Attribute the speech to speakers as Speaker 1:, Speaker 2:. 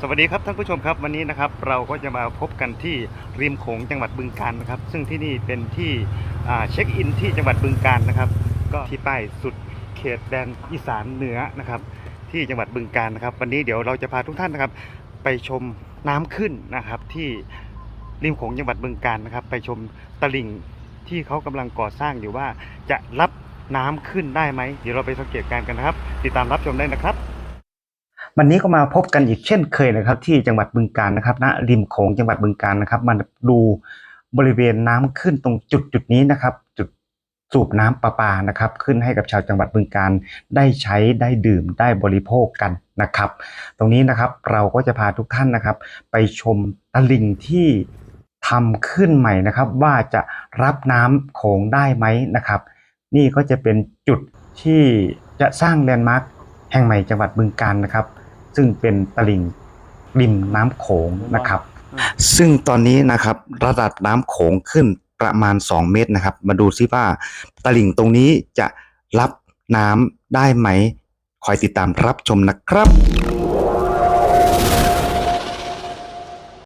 Speaker 1: สวัสดีครับท่านผู้ชมครับวันนี้นะครับเราก็จะมาพบกันที่ริมโขงจังหวัดบึงกาฬนะครับ ซึ่งที่นี่เป็นที่เช็คอินที่จังหวัดบึงกาฬนะครับ ก็ที่ป้ายสุดเขตแดนอีสานเหนือนะครับ ที่จังหวัดบึงกาฬนะครับ วันนี้เดี๋ยวเราจะพาทุกท่านนะครับ ไปชมน้ำขึ้นนะครับ ที่ริมโขงจังหวัดบึงกาฬนะครับ ไปชมตลิ่งที่เขากำลังก่อสร้างอยู่ว่าจะรับน้ำขึ้นได้ไหมเดี๋ยวเราไปสังเกตการณ์กันนะครับ ติดตามรับชมได้นะครับ วันนี้ก็มาพบกันอีกเช่นเคยนะครับ ที่จังหวัดบึงกาฬนะครับณริมโขงจังหวัดบึงกาฬนะครับ มาดูบริเวณน้ำขึ้นตรงจุดจุดนี้นะครับ จุดสูบน้ำประปานะครับ ขึ้นให้กับชาวจังหวัดบึงกาฬได้ใช้ได้ดื่มได้บริโภคกันนะครับ ตรงนี้นะครับเราก็จะพาทุกท่านนะครับ ไปชมตลิ่งที่ทำขึ้นใหม่นะครับ ว่าจะรับน้ำโขงได้ไหมนะครับ นี่ก็จะเป็นจุดที่จะสร้างแลนด์มาร์คแห่งใหม่จังหวัดบึงกาฬนะครับ ซึ่งเป็นตลิ่งริมน้ำโขงนะครับ ซึ่งตอนนี้นะครับระดับน้ำโขงขึ้นประมาณ 2 เมตรนะครับ มาดูซิว่าตลิ่งตรงนี้จะรับน้ำได้ไหม คอยติดตามรับชมนะครับ